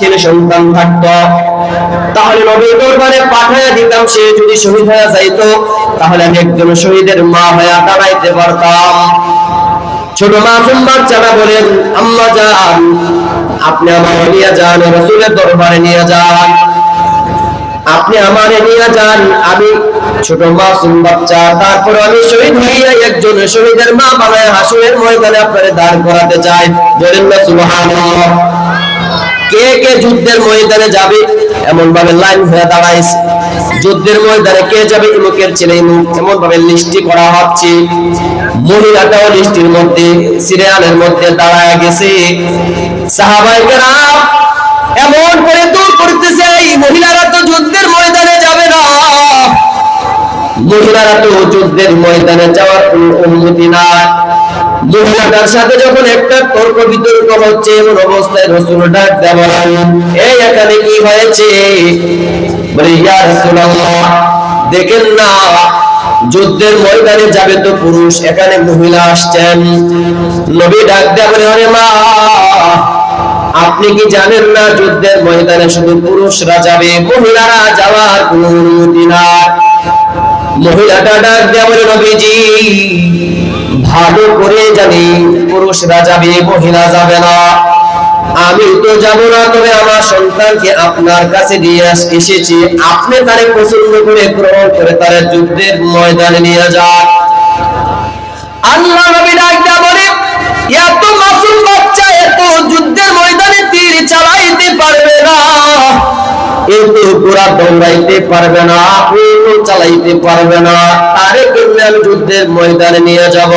ছেলে সন্তান থাকতো। তাহলে নবীর দরবারে পাঠাইয়া দিতাম, সে যদি শহীদ হয়ে যাইতো, তাহলে আমি একজন শহীদের মা হয়ে দাঁড়াইতে পারতাম। ছোট মাসুম বাচ্চারা বলেন, আম্মা যান আপনি আমার নিয়ে যান, রসুলের দরবারে নিয়ে যান। আপনি আমারে নিয়ে যান, আমি ছোট মাসুম বাচ্চা, তারপর আমি শহীদ হইয়া একজন শহীদের মা বানায় হাসুরের ময়দানে আপনারে দাঁড় করাতে চাই। বলেন না, সুবহানাল্লাহ। কে কে যুদ্ধের ময়দানে যাবে? এমন ভাবে লাইন হয়ে দাঁড়াইছে যুদ্ধের ময়দানে কে যাবে? ইমুকের ছেলে ইমুক। এমন ভাবে লিস্টি করা হচ্ছে। মহিলাটাও লিস্টির মধ্যে, সিরিয়ালের মধ্যে দাঁড়ায় গেছে। সাহাবাইকেরা এমন করে দূর করতেছে, এই মহিলারা তো যুদ্ধের ময়দানে যাবে না। মহিলারা তো যুদ্ধের ময়দানে যাওয়ার কোনো অনুমতি নাই। সাথে যখন একটা তর্ক বিতর্ক হচ্ছে অবস্থায় এই এখানে কি হয়েছে? বলে দেখেন না, যুদ্ধের ময়দানে যাবে তো পুরুষ, এখানে মহিলা আসছেন। নবী ডাক দেয়া বলে মা, আপনি কি জানেন না, যুদ্ধের ময়দানে শুধু পুরুষরা যাবে, মহিলারা যাওয়ার কোনো অনুমতি নাই? মহিলাটা ডাক দেয়া বলে, নবীজি ভালো করে জানি পুরুষরা যাবে মহিলা যাবে না। আমি তো যাব না, তবে আমার সন্তানকে আপনার কাছে দিয়ে এসেছি। আপনি তারে পছন্দ করে গ্রহণ করে তারে যুদ্ধের ময়দানে নিয়ে যান। আল্লাহ নবী ডাক দেয়া বলে, এত মাসুম বাচ্চা, এত যুদ্ধের ময়দানে তীর না আমি যুদ্ধের ময়দানে নিয়ে যাব।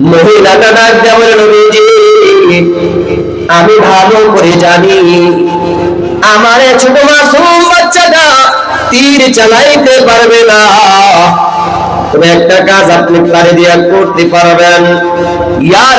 মহিলাটা ডাক আমি ভালো করে জানি, আমার ছোট মাসুম বাচ্চাটা তীর চালাইতে পারবে না। তবে একটা কাজ আপনি পারে দিয়া করতে পারবেন। ইয়া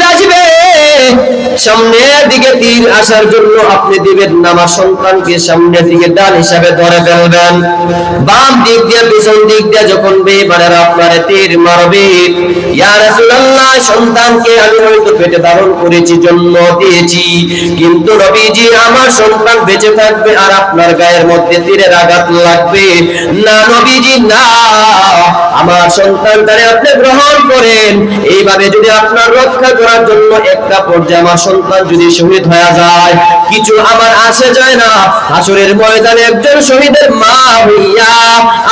সামনের দিকে তীর আসার জন্য আপনি দিবেন না, আমার সন্তানকে সামনের দিকে ডান হিসাবে ধরে ফেলবেন। বাম দিক দিয়ে, পিছন দিক দিয়ে যখন বেমানের আপনার তীর মারবে, ইয়া সন্তানকে আমি হয়তো পেটে ধারণ করেছি, জন্ম দিয়েছি, কিন্তু নবীজি আমার সন্তান বেঁচে থাকবে আর আপনার গায়ের মধ্যে তীরের আঘাত লাগবে। না নবীজি, না, আমার সন্তানটারে আপনি গ্রহণ করেন। এইভাবে যদি আপনার রক্ষা করার জন্য একটা পর্যায়ে আমার সন্তান যদি শহীদ হয়ে যায়, কিছু আমার আসে যায় না। আসরের ময়দানে একজন শহীদের মা হইয়া,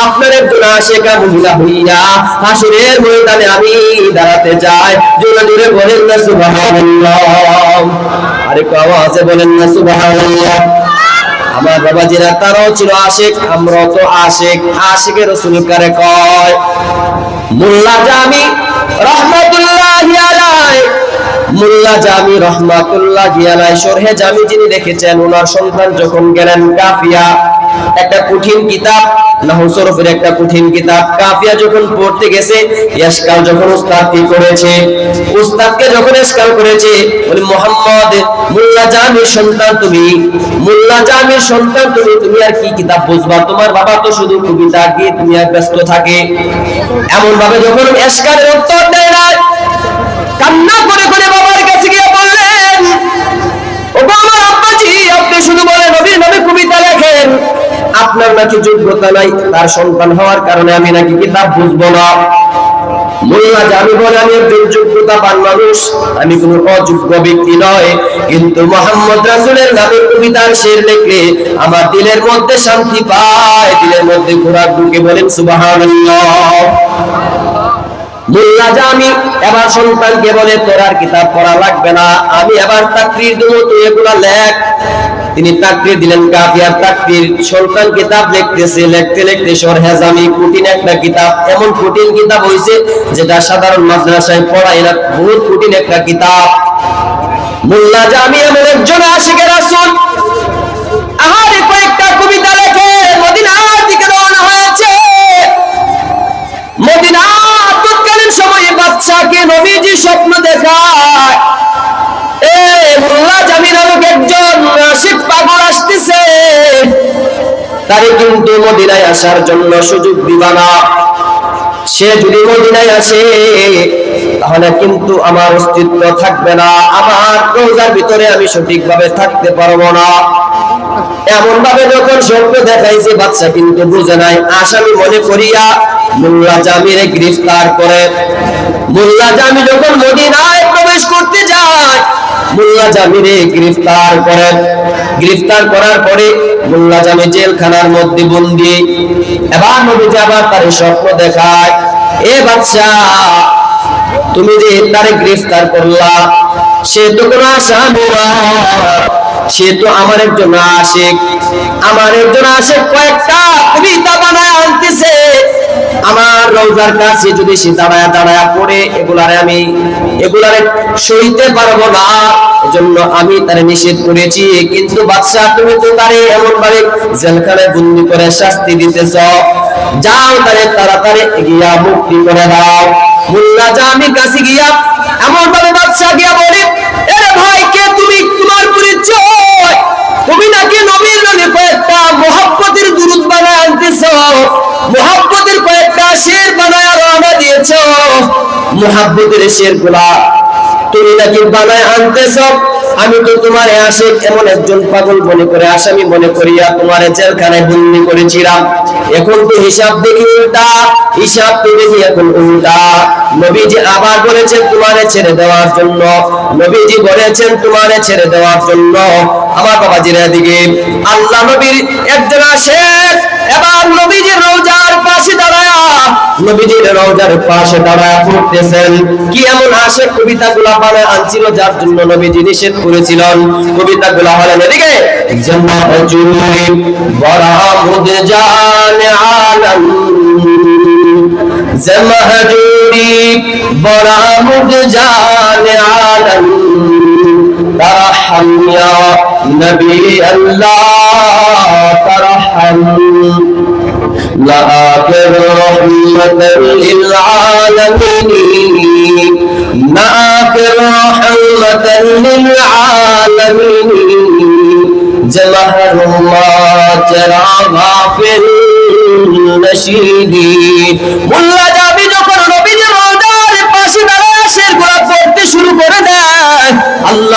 আপনার একজন আশেকা মহিলা হইয়া আসরের ময়দানে আমি দাঁড়াতে চাই জোরে জোরে বলেন না, সুবহানাল্লাহ। আরেকটু আওয়াজে বলেন না, সুবহানাল্লাহ। আমার বাবাজিরা, তারাও ছিল আশেক, আমরাও তো আশেক। আশেকের রসুল কারে কয়? মোল্লা জামি রহমতুল্লাহ সন্তান তুমি তুমি তুমি আর কি তোমার বাবা তো শুধু কবিতা গীত নিয়ে ব্যস্ত থাকে। এমন ভাবে যখন ইসকালের উত্তর দেয় না, কান্না করে আপনার নাকি যোগ্যতা নাই, তার সন্তান হওয়ার কারণে আমি নাকি কিতাব বুঝব না। মোল্লা জামি বলে, আমি একজন মানুষ, আমি অযোগ্য ব্যক্তি নয়। কিন্তু মোহাম্মদ কবিতার শের লিখলে আমার দিলের মধ্যে শান্তি পায়, দিলের মধ্যে ঘোরার ঢুকে বলেন, সুবহানাল্লাহ। মোল্লা এবার সন্তানকে বলে, তোর আর কিতাব পড়া লাগবে না। আমি এবার তাকরির দেবো তুই এগুলা লেখ। তিনি তাকরির দিলেন কাফিয়ার তাকরির সন্তান কিতাব লিখতেছে, লিখতে লিখতে সরহে জামি কঠিন একটা কিতাব, এমন কঠিন কিতাব হইছে যেটা সাধারণ মাদ্রাসায় পড়ায় না, বহুত কঠিন একটা কিতাব। মোল্লা জামি এমন একজন আশিকের রাসূল, আহারে কয়েকটা কবিতা লেখে, মদিনার দিকে রওনা হয়েছে। মদিনা তৎকালীন সময়ে বাচ্চা স্বপ্ন দেখায়। তারে কিন্তু মদিনায় আসার জন্য সুযোগ দিবা না। সে যদি মদিনায় আসে, তাহলে কিন্তু আমার অস্তিত্ব থাকবে না। আমার রোজার ভিতরে আমি সঠিকভাবে থাকতে পারব না। এমন ভাবে যখন স্বপ্ন দেখাইছে বাচ্চা কিন্তু বুঝে নাই। আসামি মনে করিয়া মোল্লা জামিরে গ্রেফতার করে। মোল্লা জামি যখন মদিনায় প্রবেশ করতে যায়, মোল্লা জামিরে গ্রেফতার করেন গ্রেফতার করার পরে মোল্লা জামি জেলখানার মধ্যে বন্দি। এবার নবীজি আবার তার স্বপ্ন দেখায়, এ বাচ্চা তুমি যে তারে গ্রেফতার করলা, সে তো কোন আসামি। সে তো আমার একজন আশেক। আমার একজন আশেক কয়েকটা কবিতা বানায় আনতেছে। আমার রোজার কাছে যদি সে দাঁড়ায় দাঁড়ায় পড়ে, এগুলারে আমি, এগুলারে সইতে পারব না। এজন্য আমি তারে নিষেধ করেছি। কিন্তু বাদশাহ, তুমি তো তারে এমন ভাবে জেলখানায় বন্দি করে শাস্তি দিতেছ। যাও তারে তাড়াতাড়ি গিয়া মুক্তি করে দাও। মুল্লা জামি কাছে গিয়া এমন ভাবে বাদশাহ গিয়া বলে, এরে ভাই, কে তুমি? তোমার পরিচয়? তুমি নাকি নবীর নামে কয়েকটা মোহাব্বতের মোহাব্বতের শেরগুলা তুমি নাকি বানায় আনতেছ? আমি তো তোমার আসে এমন একজন পাগল মনে করে, আসামি মনে করিয়া তোমার জেলখানায় বন্দি করেছিলাম। এখন তো হিসাব দেখি উল্টা, হিসাব তো দেখি এখন উল্টা। নবীজি আবার বলেছেন তোমারে ছেড়ে দেওয়ার জন্য। নবীজি বলেছেন তোমারে ছেড়ে দেওয়ার জন্য। আমার বাবাজির দিকে আল্লাহ নবীর একজন আসে এবার নবীজির রোজার পাশে দাঁড়ায়া, নবীজির রোজার পাশে দাঁড়ায়া পড়তেছেন কি এমন আসে কবিতাগুলা বানায় আনছিল, যার জন্য নবীজি নিষেধ করেছিলেন। কবিতাগুলা হলেন এদিকে। জন্মজুরি বরামুদ জান আলম জমহজুরি বরামুদ জান আলম يا نبي الله ترحم لآخر رحمة للعالمين. لآخر رحمة للعالمين. جمهر الله ترى غافر نشيدي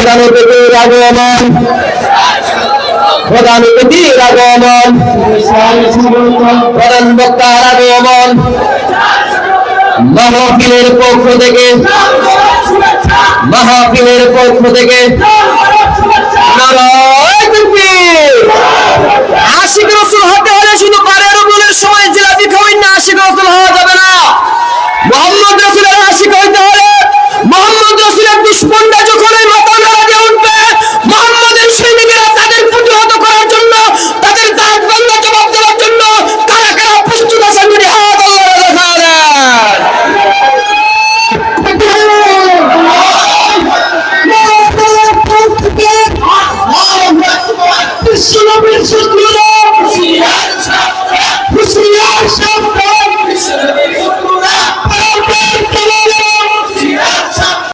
প্রধান আগমন প্রধান আগমন প্রধান বক্তার আগমন মাহফিলের পক্ষ থেকে মাহফিলের পক্ষ থেকে আশিক রসুল